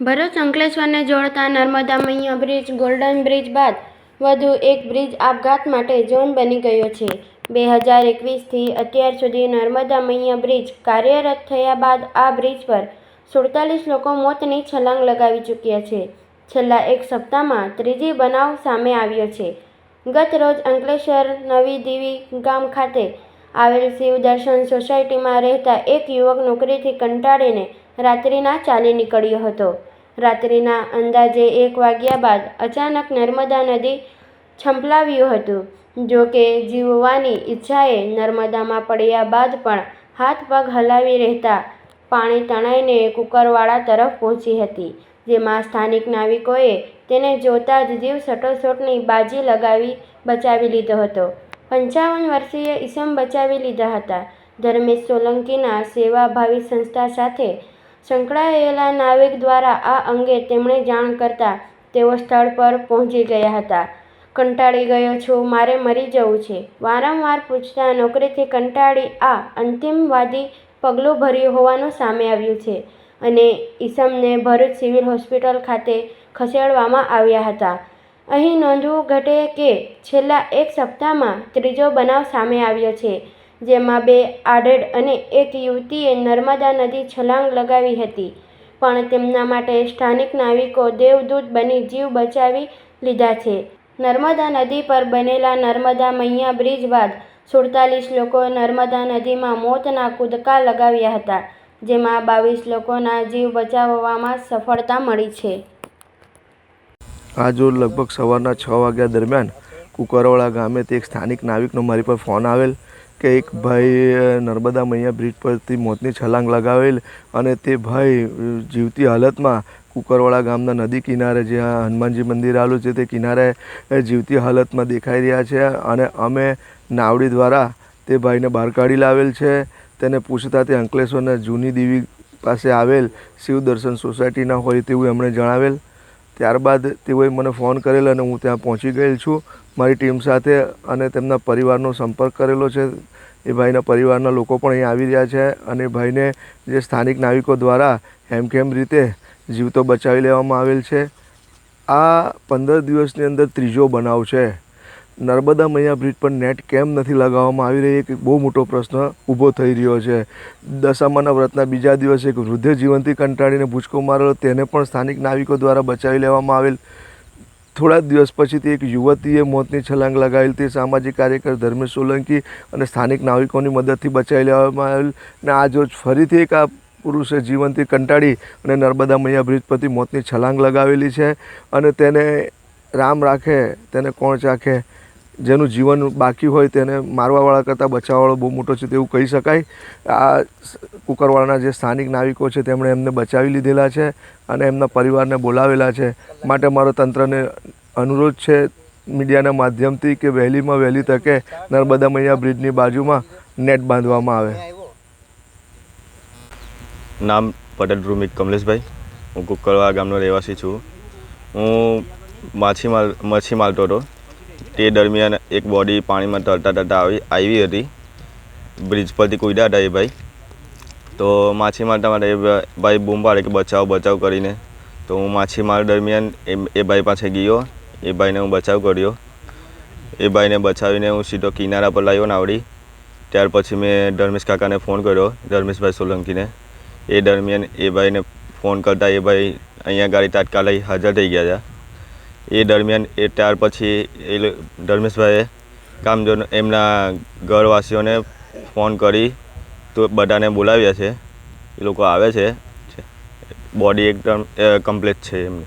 ભરૂચ અંકલેશ્વરને જોડતા નર્મદા મૈયા bridge, golden bridge બાદ વધુ એક બ્રિજ આપઘાત માટે ઝોન બની ગયો છે. બે હજાર એકવીસથી અત્યાર સુધી નર્મદા મૈયા બ્રિજ કાર્યરત થયા બાદ આ બ્રિજ પર સુડતાલીસ લોકો મોતની છલાંગ લગાવી ચૂક્યા છે. છેલ્લા એક સપ્તાહમાં ત્રીજી બનાવ સામે આવ્યો છે. ગત રોજ અંકલેશ્વર નવી દીવી ગામ ખાતે આવેલ શિવ દર્શન સોસાયટીમાં રહેતા એક યુવક નોકરીથી કંટાળીને રાત્રિના ચાલી નીકળ્યો હતો. રાત્રિના અંદાજે એક વાગ્યા બાદ અચાનક નર્મદા નદી છંપલાવ્યું હતું. જો કે જીવવાની ઈચ્છાએ નર્મદામાં પડ્યા બાદ પણ હાથ પગ હલાવી રહેતા પાણી તણાઈને કુકરવાળા તરફ પહોંચી હતી, જેમાં સ્થાનિક નાવિકોએ તેને જોતા જ જીવ સટોસટની બાજી લગાવી બચાવી લીધો હતો. પંચાવન વર્ષીય ઈસમ બચાવી લીધા હતા. ધર્મેશ સોલંકીના સેવાભાવી સંસ્થા સાથે સંકળાયેલા નાવિક દ્વારા આ અંગે તેમણે જાણ કરતા તેઓ સ્થળ પર પહોંચી ગયા હતા. કંટાળી ગયો છું, મારે મરી જવું છે. વારંવાર પૂછતા નોકરીથી કંટાળી આ અંતિમવાદી પગલું ભર્યું હોવાનું સામે આવ્યું છે અને ઈસમને ભરૂચ સિવિલ હોસ્પિટલ ખાતે ખસેડવામાં આવ્યા હતા. અહીં નોંધવું ઘટે કે છેલ્લા એક સપ્તાહમાં ત્રીજો બનાવ સામે આવ્યો છે, જેમાં બે આડેડ અને એક યુવતીએ નર્મદા નદી છલાંગ લગાવી હતી. પણ તેમના માટે સ્થાનિક નાવિકો દેવદૂત બની જીવ બચાવી લીધા છે. નર્મદા નદી પર બનેલા નર્મદા મૈયા બ્રિજ બાદ સુડતાલીસ લોકો નર્મદા નદીમાં મોતના કૂદકા લગાવ્યા હતા, જેમાં બાવીસ લોકોના જીવ બચાવવામાં સફળતા મળી છે. આજ રોજ લગભગ સવારના છ વાગ્યા દરમિયાન કુકરવાળા ગામે તે એક સ્થાનિક નાવિકનો મારી પર ફોન આવેલ કે એક ભાઈ નર્મદા મૈયા બ્રિજ પરથી મોતની છલાંગ લગાવેલ અને તે ભાઈ જીવતી હાલતમાં કુકરવાળા ગામના નદી કિનારે જ્યાં હનુમાનજી મંદિર આવેલું છે તે કિનારે જીવતી હાલતમાં દેખાઈ રહ્યા છે અને અમે નાવડી દ્વારા તે ભાઈને બહાર કાઢી લાવેલ છે. તેને પૂછતા તે અંકલેશ્વરના જૂની દેવી પાસે આવેલ શિવ દર્શન સોસાયટીના હોય તેવું એમણે જણાવેલ. ત્યારબાદ તેઓએ મને ફોન કરેલ અને હું ત્યાં પહોંચી ગયેલ છું. મારી ટીમ સાથે અને તેમના પરિવારનો સંપર્ક કરેલો છે. એ ભાઈના પરિવારના લોકો પણ અહીં આવી રહ્યા છે અને ભાઈને જે સ્થાનિક નાવિકો દ્વારા હેમખેમ રીતે જીવતો બચાવી લેવામાં આવેલ છે. આ પંદર દિવસની અંદર ત્રીજો બનાવ છે. નર્મદા મૈયા બ્રિજ પર નેટ કેમ નથી લગાવવામાં આવી રહી, એક બહુ મોટો પ્રશ્ન ઊભો થઈ રહ્યો છે. દશામાના વ્રતના બીજા દિવસે એક વૃદ્ધે જીવનથી કંટાળીને ભૂચકો મારેલો તેને પણ સ્થાનિક નાવિકો દ્વારા બચાવી લેવામાં આવેલ. થોડા દિવસ પછીથી એક યુવતીએ મોતની છલાંગ લગાવેલ, તે સામાજિક કાર્યકર ધર્મેશ સોલંકી અને સ્થાનિક નાવિકોની મદદથી બચાવી લેવામાં આવેલ અને આજ ફરીથી એક આ પુરુષે જીવનથી કંટાળી અને નર્મદા મૈયા બ્રિજ પરથી મોતની છલાંગ લગાવેલી છે અને તેને રામ રાખે, તેને કોણ ચાખે? જેનું જીવન બાકી હોય તેને મારવાવાળા કરતાં બચાવવાવાળો બહુ મોટો છે તેવું કહી શકાય. આ કુકરવાળાના જે સ્થાનિક નાવિકો છે તેમણે એમને બચાવી લીધેલા છે અને એમના પરિવારને બોલાવેલા છે. માટે મારો તંત્રને અનુરોધ છે મીડિયાના માધ્યમથી કે વહેલીમાં વહેલી તકે નર્મદા મૈયા બ્રિજની બાજુમાં નેટ બાંધવામાં આવે. નામ પટેલ રૂમિક કમલેશભાઈ. હું કુકરવાળા ગામનો રહેવાસી છું. હું માછીમાર માછી મારતો હતો તે દરમિયાન એક બોડી પાણીમાં તરતા તરતા આવી આવી હતી. બ્રિજ પરથી કૂદ્યા હતા એ ભાઈ. તો માછી મારતા માટે એ ભાઈ બૂમ પાડે કે બચાવ બચાવ કરીને. તો હું માછીમાર દરમિયાન એ એ ભાઈ પાસે ગયો. એ ભાઈને હું બચાવ કર્યો. એ ભાઈને બચાવીને હું સીધો કિનારા પર લાવ્યો નાવડી. ત્યાર પછી મેં ધર્મેશ કાકાને ફોન કર્યો, ધર્મેશભાઈ સોલંકીને. એ દરમિયાન એ ભાઈને ફોન કરતાં એ ભાઈ અહીંયા ગાડી તાત્કાલિક હાજર થઈ ગયા હતા. એ દરમિયાન, એ ત્યાર પછી એ ધર્મેશભાઈએ કામજો એમના ઘરવાસીઓને ફોન કરી તો બધાને બોલાવ્યા છે. એ લોકો આવે છે. બોડી એકદમ કમ્પ્લીટ છે એમની.